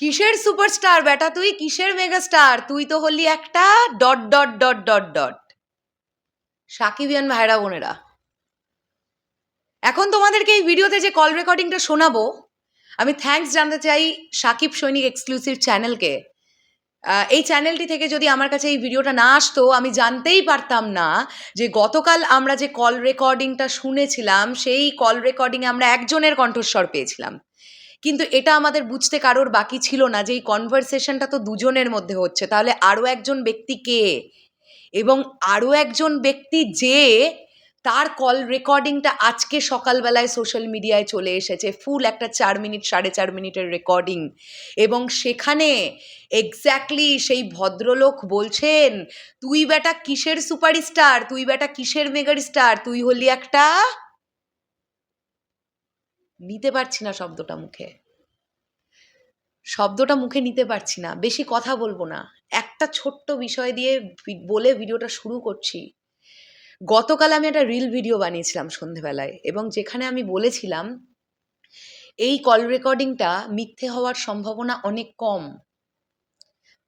কিসের সুপারস্টার বেটা? তুই কিসের মেগাস্টার তুই তো হলি একটা dot dot dot dot dot সাকিবিয়ান ভাইরা বোনেরা, এখন তোমাদেরকে এই ভিডিওতে যে কল রেকর্ডিংটা শোনাবো, আমি থ্যাঙ্কস জানতে চাই সাকিব সৈনিক এক্সক্লুসিভ চ্যানেলকে এই চ্যানেলটি থেকে যদি আমার কাছে এই ভিডিওটা না আসতো, আমি জানতেই পারতাম না যে গতকাল আমরা যে কল রেকর্ডিংটা শুনেছিলাম, সেই কল রেকর্ডিংয়ে আমরা একজনের কণ্ঠস্বর পেয়েছিলাম। কিন্তু এটা আমাদের বুঝতে কারোর বাকি ছিল না যে এই কনভারসেশনটা তো দুজনের মধ্যে হচ্ছে। তাহলে আরও একজন ব্যক্তি কে? এবং আরও একজন ব্যক্তি যে তার কল রেকর্ডিংটা আজকে সকালবেলায় সোশ্যাল মিডিয়ায় চলে এসেছে ফুল একটা চার মিনিট, সাড়ে চার মিনিটের রেকর্ডিং এবং সেখানে এক্স্যাক্টলি সেই ভদ্রলোক বলছেন, তুই বেটা কিসের সুপারস্টার তুই বেটা কিসের মেগার স্টার তুই হলি একটা নিতে পারছি না শব্দটা মুখে। শব্দটা মুখে নিতে পারছি না, বেশি কথা বলব না। একটা ছোট্ট বিষয় দিয়ে বলে ভিডিওটা শুরু করছি। গতকাল আমি একটা রিল ভিডিও বানিয়েছিলাম সন্ধেবেলায় এবং যেখানে আমি বলেছিলাম, এই কল রেকর্ডিংটা মিথ্যে হওয়ার সম্ভাবনা অনেক কম।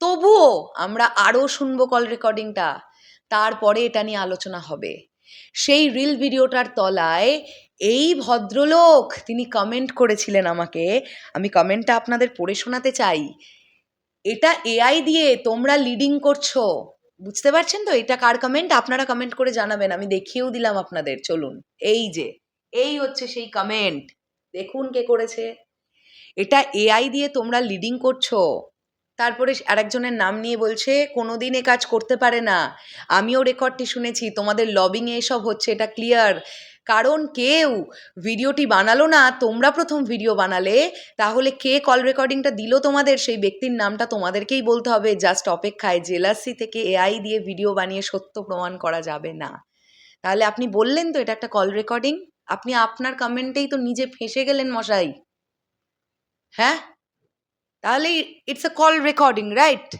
তবুও আমরা আরও শুনব কল রেকর্ডিংটা, তারপরে এটা নিয়ে আলোচনা হবে। সেই রিল ভিডিওটার তলায় এই ভদ্রলোক, তিনি কমেন্ট করেছিলেন আমাকে, আমি কমেন্টটা আপনাদের পড়ে শোনাতে চাই। এটা এআই দিয়ে তোমরা লিডিং করছ। বুঝতে পারছেন তো? এটা কার কমেন্ট আপনারা কমেন্ট করে জানাবেন, আমি দেখিয়েও দিলাম আপনাদের, চলুন। এই যে, এই হচ্ছে সেই কমেন্ট দেখুন কে করেছে। এটা এআই দিয়ে তোমরা লিডিং করছ। তারপরে আরেকজনের নাম নিয়ে বলছে, কোনোদিন এ কাজ করতে পারে না। আমিও রেকর্ডটি শুনেছি, তোমাদের লবিংয়ে এসব হচ্ছে, এটা ক্লিয়ার। কারণ কেউ ভিডিওটি বানালো না, তোমরা প্রথম ভিডিও বানালে, তাহলে কে কল রেকর্ডিংটা দিল তোমাদের? সেই ব্যক্তির নামটা তোমাদেরকেই বলতে হবে। জাস্ট অপেক্ষায়, জেলাসি থেকে এআই দিয়ে ভিডিও বানিয়ে সত্য প্রমাণ করা যাবে না। তাহলে আপনি বললেন তো এটা একটা কল রেকর্ডিং? আপনি আপনার কমেন্টেই তো নিজে ফেঁসে গেলেন মশাই। হ্যাঁ? তাহলে it's a call recording right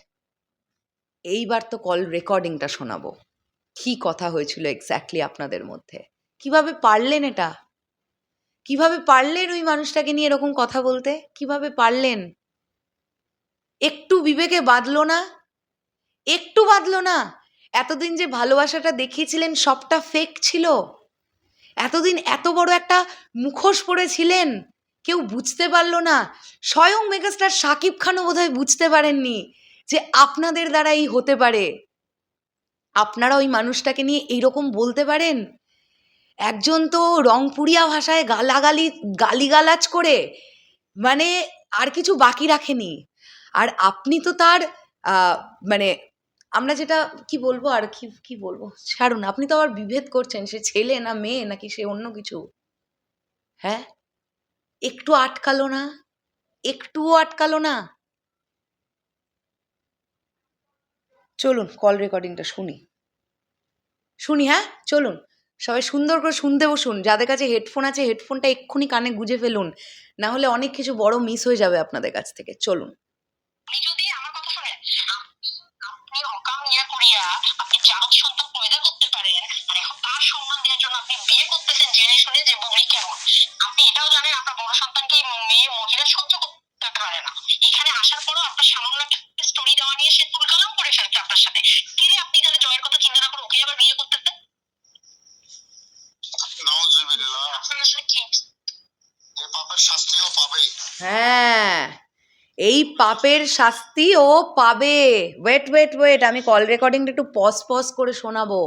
এইবার তো কল রেকর্ডিংটা শোনাবো। কি কথা হয়েছিল এক্স্যাক্টলি আপনাদের মধ্যে? কীভাবে পারলেন এটা? কীভাবে পারলেন ওই মানুষটাকে নিয়ে এরকম কথা বলতে? কীভাবে পারলেন? একটু বিবেকে বাঁধলো না? একটু বাঁধলো না? এতদিন যে ভালোবাসাটা দেখিয়েছিলেন সবটা ফেক ছিল? এতদিন এত বড় একটা মুখোশ পড়েছিলেন কেউ বুঝতে পারল না। স্বয়ং মেগাস্টার শাকিব খানও বোধহয় বুঝতে পারেননি যে আপনাদের দ্বারা এই হতে পারে। আপনারা ওই মানুষটাকে নিয়ে এইরকম বলতে পারেন? একজন তো রংপুরিয়া ভাষায় গালাগালি, গালিগালাজ করে মানে আর কিছু বাকি রাখেনি। আর আপনি তো তার মানে আমরা যেটা, কি বলব আর কি কি বলব? ছাড়ুন, আপনি তো আবার বিভেদ করছেন, সে ছেলে না মেয়ে, নাকি সে অন্য কিছু? হ্যাঁ? একটু আটকালো না, একটুও আটকালো না। চলুন কল রেকর্ডিংটা শুনি। শুনি হ্যাঁ? চলুন। সবাই সুন্দর করে শুনতে বসুন। যাদের কাছে হেডফোন আছে হেডফোনটা এক্ষুনি কানে গুজে ফেলুন। না হলে অনেক কিছু বড় মিস হয়ে যাবে আপনাদের কাছ থেকে। চলুন। করতে আপনি বড় সন্তানকে এই মেয়ে মহিলা সহ্য করতে পারে না। এখানে আসার পরও আপনার সামান্য একটা স্টোরি দেওয়া নিয়ে সে তুলকালাম করে ফেলছে আপনার সাথে। কিরে আপনি তাহলে জয়ের কথা চিন্তা না করে ওকে আবার বিয়ে করতেছেন নাউজুবিল্লাহ আপনার আসলে কি এ পাপের শাস্তিও পাবে হ্যাঁ এই পাপের শাস্তি ও পাবে। ওয়েট ওয়েট ওয়েট আমি কল রেকর্ডিংটা একটু পজ পজ করে শোনাবো।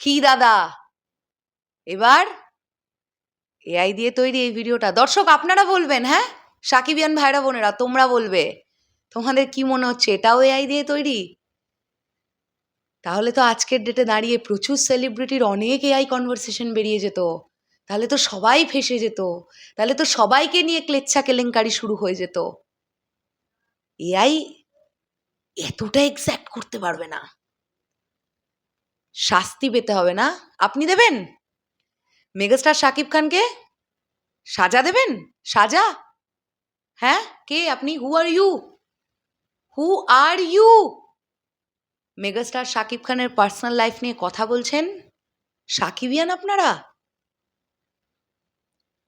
কি দাদা? এবার এআই দিয়ে তৈরি এই ভিডিওটা। দর্শক, আপনারা বলবেন হ্যাঁ? সাকিবিয়ান ভাইরা, বোনেরা, তোমরা বলবে, তোমাদের কি মনে হচ্ছে, এটাও এআই দিয়ে তৈরি? তাহলে তো আজকের ডেটে দাঁড়িয়ে প্রচুর সেলিব্রিটির অনেক এআই কনভারসেশন বেরিয়ে যেত। তাহলে তো সবাই ফেসে যেত। তাহলে তো সবাইকে নিয়ে ক্লেচ্ছা কেলেঙ্কারি শুরু হয়ে যেত। এআই এতটা এক্স্যাক্ট করতে পারবে না। শাস্তি পেতে হবে না। আপনি দেবেন? মেগাস্টার শাকিব খানকে? সাজা দেবেন? সাজা? হ্যাঁ? কে আপনি? Who are you who are you megastar Shakib খানের পার্সোনাল লাইফ নিয়ে কথা বলছেন? সাকিবিয়ান আপনারা?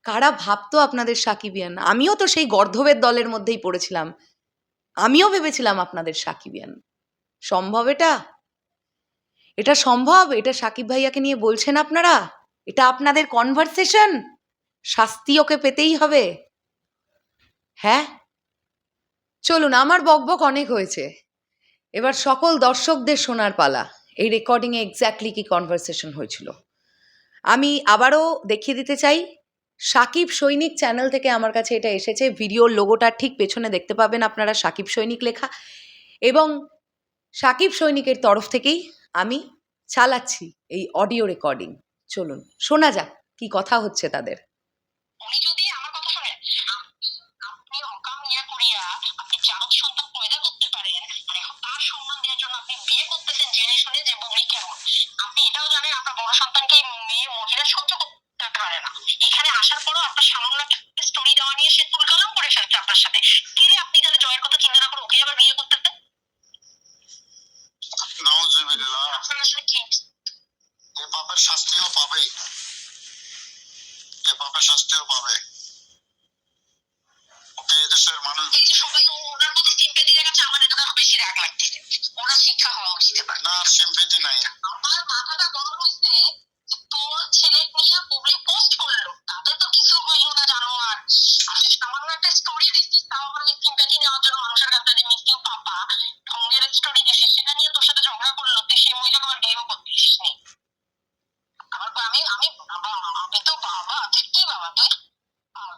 কারা ভাবতো আপনাদের সাকিবিয়ান? আমিও তো সেই গর্ধবের দলের মধ্যেই পড়েছিলাম। আমিও ভেবেছিলাম আপনাদের সাকিবিয়ান। সম্ভব এটা? এটা সম্ভব? এটা সাকিব ভাইয়াকে নিয়ে বলছেন আপনারা? এটা আপনাদের কনভারসেশন শাস্তি ওকে পেতেই হবে। হ্যাঁ? চলুন, আমার বকবক অনেক হয়েছে। এবার সকল দর্শকদের শোনার পালা। এই রেকর্ডিংয়ে এক্স্যাক্টলি কি কনভারসেশন হয়েছিল। আমি আবারও দেখিয়ে দিতে চাই, সাকিব সৈনিক চ্যানেল থেকে আমার কাছে এটা এসেছে। ভিডিওর লোগোটার ঠিক পেছনে দেখতে পাবেন আপনারা, সাকিব সৈনিক লেখা। এবং সাকিব সৈনিকের তরফ থেকেই আমি চালাচ্ছি এই অডিও রেকর্ডিং চলুন শোনা যাক কি কথা হচ্ছে তাদের। উনি যদি আমার কথা শোনেন আপনি আপনি অকাম করিয়া আপনি জাত সন্তান পয়দা করতে পারেন আর এখন তার সম্মান দেওয়ার জন্য আপনি বিয়ে করতেছেন জেনে শুনে যে বুবলি কেমন। আপনি এটাও জানেন আপনার বড় সন্তানকে মেয়ে মহিলা সহ্য করতে না। এখানে আসার পরও আপনার সামান্য একটা স্টোরি দেওয়া নিয়ে সে তুলকালাম করে ফেলছে আপনার সাথে পাপের শাস্তিও পাবে। যে পাপের শাস্তিও পাবে। ওকে দেশের মানুষ এই যে সবাই ওনার সিম্পেথি দেখাচ্ছে আমার এটা দেখো বেশি রাগ লাগছে। ওনার শিক্ষা হওয়া উচিত না সিম্পিতি নাই। আমার মাথাটা গরম হচ্ছে। আমি আমি বাবা আমি তো বাবা তুই কি বাবা তুই? আহ,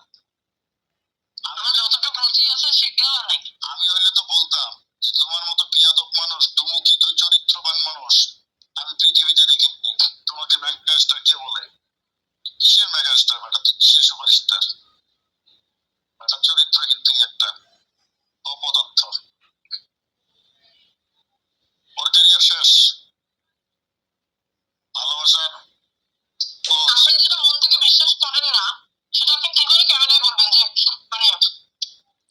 যতটুকু রুচি আছে সেগুলো নাই। আমি হইলে তো বলতাম যে তোমার মতো বিয়াদব মানুষ দুমুখী দুই চরিত্রবান মানুষ আমি পৃথিবীতে দেখি তোমাকে মেগাস্টার কে বলে? কিসের মেগাস্টার বেটা তুই কিসের সুপারস্টার? বেটা চরিত্র কিন্তু একটা অপদার্থ ওর ক্যারিয়ার শেষ ভালোবাসার ও আপনি যেটা মন থেকে বিশ্বাস করেন না সেটা আপনি কি করে ক্যামেরায় বলবেন যে মানে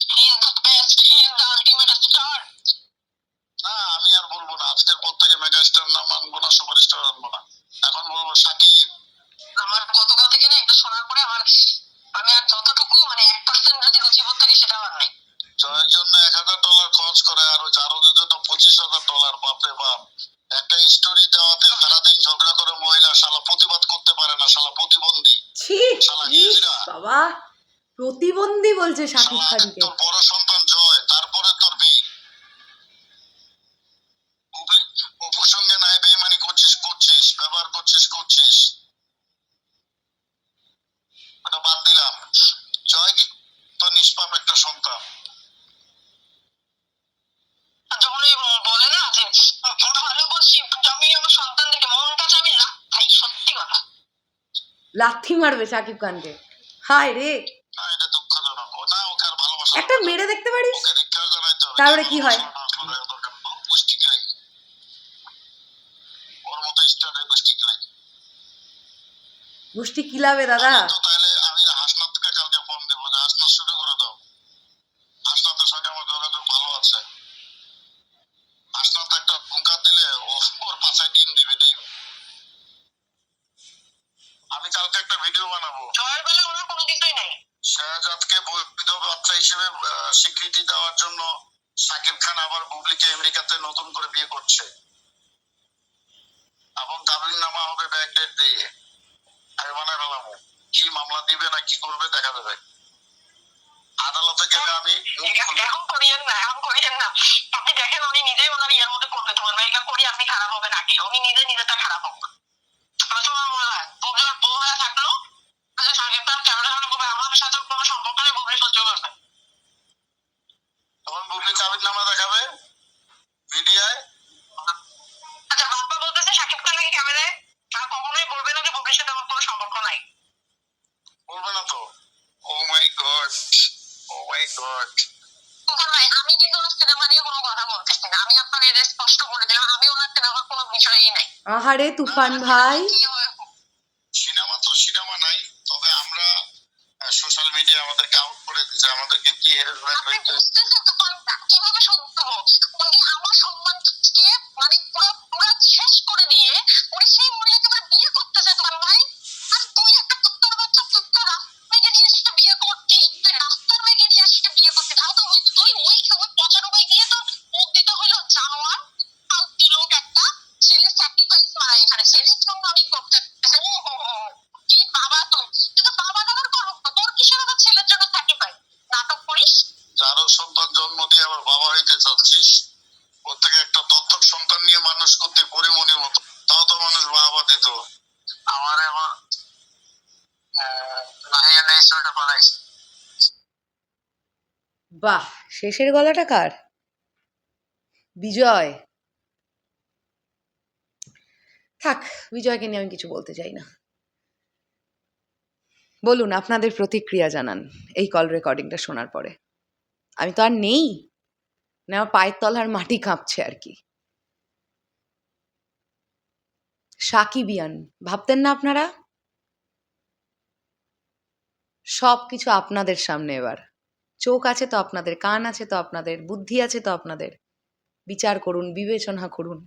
he is the best he is the ultimate star না আমি আর বলব না আজকের পর থেকে মেগাস্টার না সুপারস্টার আনব না। এখন বলব সাকিব। আমার গতকাল থেকে না এটা শোনার পরে আমার আমি আর যতটুকু মানে এক পার্সেন্ট যদি রুচিবোধ থাকে সেটা আর নেই। জয়ের জন্য এক হাজার ডলার খরচ করে আর ওই জারোদের জন্য পঁচিশ হাজার ডলার বাপরে বাপ। একটা স্টোরি দেওয়াতে সারাদিন ঝগড়া করে মহিলা শালা প্রতিবাদ করতে পারে না শালা প্রতিবন্ধী। শালা বাবা প্রতিবন্ধী বলছে সাকিব শালা খানকে। বড় সন্তান জয় তারপরে তোর বিয়ে বুবলি, অপুর সঙ্গে নাই বেইমানি করছিস করছিস ব্যবহার করছিস করছিস ওটা বাদ দিলাম জয় তো নিষ্পাপ একটা সন্তান আর যখন ওই বলে না যে ভালোবাসি আমি আমার সন্তানদেরকে মনটা চাই আমি না সত্যি কথা। লাথি মারবে সাকিব খানকে। হায় রে। একটা মেরে দেখতে পারিস। তাহলে কি হয়? গোষ্ঠী কিলাবে দাদা তো তাহলে আমি হাসনাতকে কালকে ফোন দেবো যে হাসনাত শুরু করে দাও হাসনাতের সঙ্গে আমার যোগাযোগ ভালো আছে হাসনাত একটা হুঙ্কার দিলে ও ওর পাশায় ডিম দিবে ডিম আমি কালকে একটা ভিডিও বানাবো। জয়ের বেলা ওনার কোনো কিছুই নেই। শাহজাদকে বৈধ বাচ্চা হিসেবে স্বীকৃতি দেওয়ার জন্য সাকিব খান আবার বুবলিকে আমেরিকাতে নতুন করে বিয়ে করছে। এবং কাবিন নামা হবে ব্যাক ডেট দিয়ে। আমি বানায় ফেলাবো কি মামলা দিবে না কি করবে দেখা যাবে। আদালতে গেলে আমি এখন করিয়েন না এখন করিয়েন না। আপনি দেখেন উনি নিজেই ওনার ইয়ের মধ্যে করবে তোমার এটা করি আপনি খারাপ হবেন আগে। উনি নিজে নিজেটা খারাপ হোক হয়তো আমার মনে হয় বউটার বউ হয়ে থাকল আচ্ছা সাকিব খান ক্যামেরা সাথে কোনো সম্পর্ক নেই বউকে সহ্য করবে তখন বুবলি নামা দেখাবে মিডিয়ায়। আচ্ছা বাপ্পা বলতেছে সাকিব খান নাকি ক্যামেরায় তারা কখনোই বলবে না যে সাথে আমার কোনো সম্পর্ক নাই। বলবে না তো। Oh my god oh my god. আমি কিন্তু ওনার সিনেমা নিয়ে কোনো কথা বলতেছি না। আমি আপনাকে এটা স্পষ্ট করে দিলাম আমি ওনার সিনেমার কোনো বিষয়ই নাই। আহারে তুফান ভাই। Oh, oh, oh. বাহ! শেষের গলাটা কার? বিজয়। থাক, বিজয়কে নিয়ে আমি কিছু বলতে চাই না। বলুন, আপনাদের প্রতিক্রিয়া জানান এই কল রেকর্ডিংটা শোনার পরে। আমি তো আর নেই। না, আমার পায়ের তলার মাটি কাঁপছে আর কি। সাকিবিয়ান, ভাবতেন না আপনারা? সব কিছু আপনাদের সামনে এবার। চোখ আছে তো আপনাদের, কান আছে তো আপনাদের, বুদ্ধি আছে তো আপনাদের। বিচার করুন, বিবেচনা করুন।